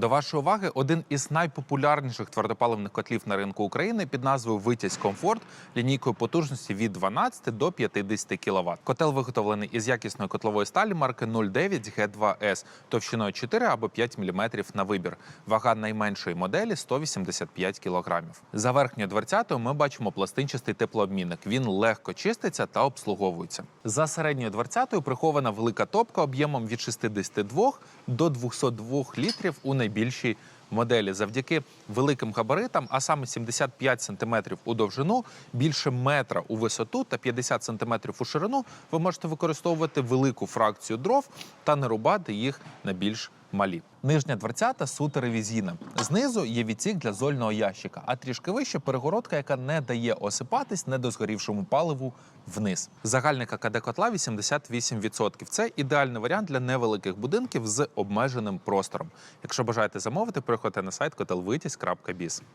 До вашої уваги один із найпопулярніших твердопаливних котлів на ринку України під назвою Витязь Комфорт лінійкою потужності від 12 до 50 кВт. Котел виготовлений із якісної котлової сталі марки 09 G2S товщиною 4 або 5 мм на вибір. Вага найменшої моделі 185 кг. За верхньою дверцятою ми бачимо пластинчастий теплообмінник. Він легко чиститься та обслуговується. За середньою дверцятою прихована велика топка об'ємом від 62 до 202 літрів у найбільшій моделі. Завдяки великим габаритам, а саме 75 см у довжину, більше метра у висоту та 50 см у ширину, ви можете використовувати велику фракцію дров та не рубати їх на більш малі. Нижня дверцята суто ревізійна. Знизу є відсік для зольного ящика, а трішки вище перегородка, яка не дає осипатись недозгорівшому паливу вниз. Загальника КД котла 88%. Це ідеальний варіант для невеликих будинків з обмеженим простором. Якщо бажаєте замовити, приходьте на сайт котелвитязь.біз.